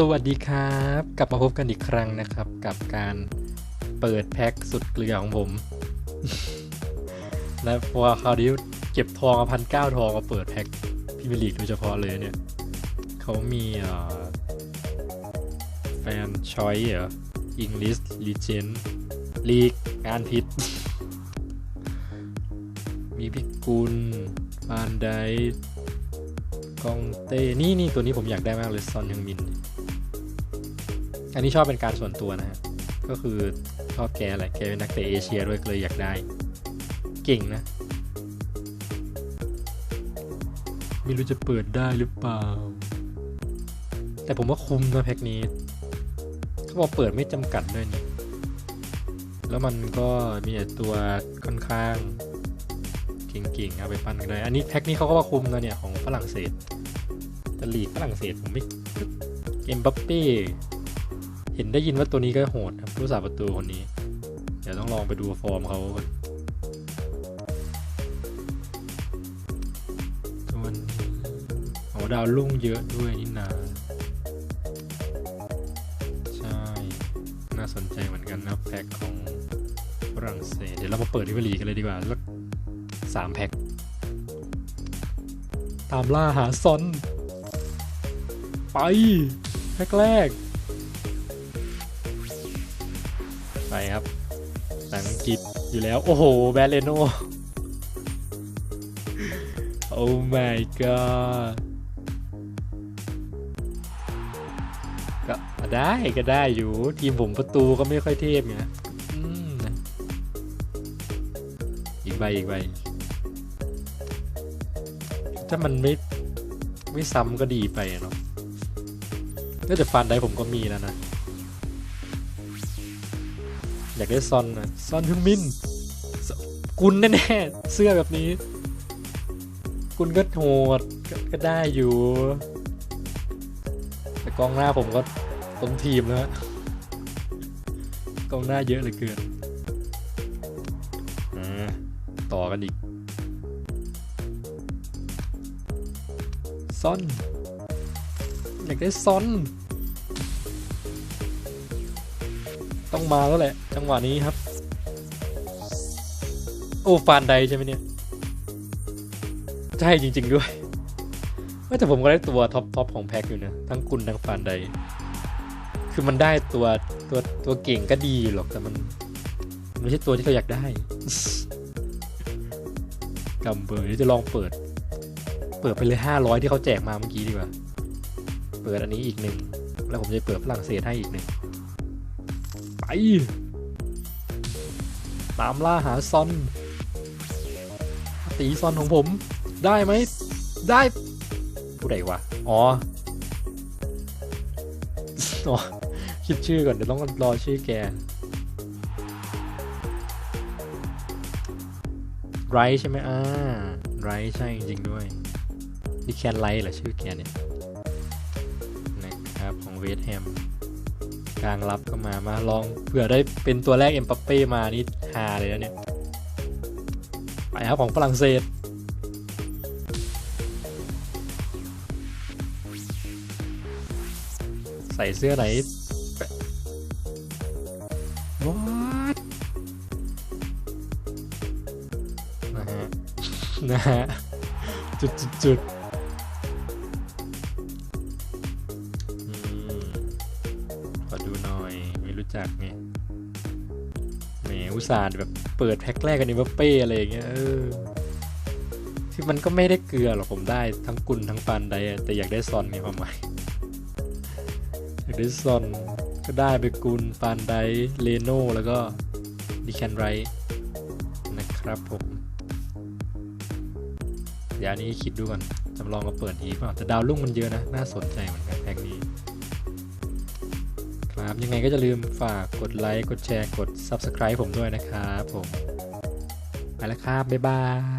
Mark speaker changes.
Speaker 1: สวัสดีครับ กลับมาพบกันอีกครั้งนะครับ กับการเปิดแพ็คสุดเกลือของผมและพอคราวนี้เก็บทองพันเก้าทองมาเปิดแพ็คพิมพ์ลีกโดยเฉพาะเลยเนี่ยเขามีแฟนชอยเหรออิงลิสลีเจนลีกงานผิดมีพิกุลบานไดกองเต้ นี่นี่ตัวนี้ผมอยากได้มากเลยซอนยังมิน อันนี้ชอบเป็นการส่วนตัวนะฮะก็คือชอบแกแหละแกเป็นนักเตะเอเชียด้วยเลยอยากได้ เก่งนะ ไม่รู้จะเปิดได้หรือเปล่า แต่ผมว่าคุ้มนะแพ็กนี้เขาบอกเปิดไม่จำกัดด้วยนี่แล้วมันก็มีแต่ตัวค่อนข้างเก่งๆเอาไปปั้นกันได้ อันนี้แพ็กนี้เขาก็ว่าคุ้มนะเนี่ยของฝรั่งเศสแต่ลีกฝรั่งเศสผมไม่เอ็มบัปเป้ เห็นได้ยินว่าตัวนี้ก็โหดครับผู้สาประตูคนนี้ เดี๋ยวต้องลองไปดูฟอร์มเขาก่อนตัวนี้โอ้ดาวลุ่งเยอะด้วยนี่นาใช่ น่าสนใจเหมือนกันนะแพ็คของฝรั่งเศส เดี๋ยวเรามาเปิดที่วลีกันเลยดีกว่าแล้วสามแพ็คตามล่าหาซอน ไปแพ็คแรก ไปครับสังกิตอยู่แล้ว โอ้โห แบรเลโนโอ้ my god ก็ได้ก็ได้อยู่ ทีมผมประตูก็ไม่ค่อยเทพไงอีกใบอีกใบถ้ามันไม่ไม่ซ้ำก็ดีไปเนาะก็จะฟันได้ผมก็มีแล้วนะ อยากได้ซอนนะซอนฮึงมินซกุลแน่ๆเสื้อแบบนี้ กุลก็โหดกก็ได้อยู่ แต่กองหน้าผมก็ต้มทีมแล้วฮะกองหน้าเยอะเหลือเกินอ่าต่อกันอีกซอน อยากได้ซอน ต้องมาแล้วแหละ จังหวะนี้ครับ โอ้ฟานไดใช่ไหมเนี่ย ใช่จริง ๆ ด้วยว่าแต่ผมก็ได้ตัวท็อปทอปของแพ็คอยู่นะ ทั้งกุลทั้งฟานได คือมันได้ตัวตัวตัวเก่งก็ดีหรอกแต่มันมันไม่ใช่ตัวที่เราอยากได้กำเบอร์เดี๋ยวจะลองเปิด เปิดไปเลยห้าร้อยที่เขาแจกมาเมื่อกี้ดีกว่า เปิดอันนี้อีกหนึ่ง แล้วผมจะเปิดฝรั่งเศสให้อีกหนึ่ง ไป ตามล่าหาซอนตีซอนของผม ได้ไหม ได้ผู้ใดวะ อ๋อ คิดชื่อก่อน เดี๋ยวต้องรอชื่อแกไรใช่ไหมอ่าไรใช่จริงด้วยดิแคนไลท์เหรอชื่อแกเนี่ยนะครับของเวสแฮม กลางรับก็มามาลองเผื่อได้เป็นตัวแรกเอ็มปัปเป้มานี่ฮาเลยนะเนี่ยไปครับของฝรั่งเศสใส่เสื้อไหน What นะฮะ นะฮะ จุดจุดจุด จักไงแหมอุตส่าห์แบบเปิดแพ็คแรกกันนี่ว่าเป้อะไรอย่างเงี้ยเออคือมันก็ไม่ได้เกลือหรอกผมได้ทั้งกุลทั้งปันไดแต่อยากได้ซอนมีความหมายอยากได้ซอนก็ได้ไปกุลปานไดเลโนแล้วก็ดิแคนไรนะครับผมเดี๋ยวนี้คิดดูก่อนจำลองมาเปิดทีเปล่าแต่ดาวรุ่งมันเยอะนะ น่าสนใจเหมือนกันแพ็กนี้ค ยังไงก็จะลืมฝากกดไลค์ กดแชร์ กด Subscribe ผมด้วยนะครับผม ไปแล้วครับ บ๊ายบาย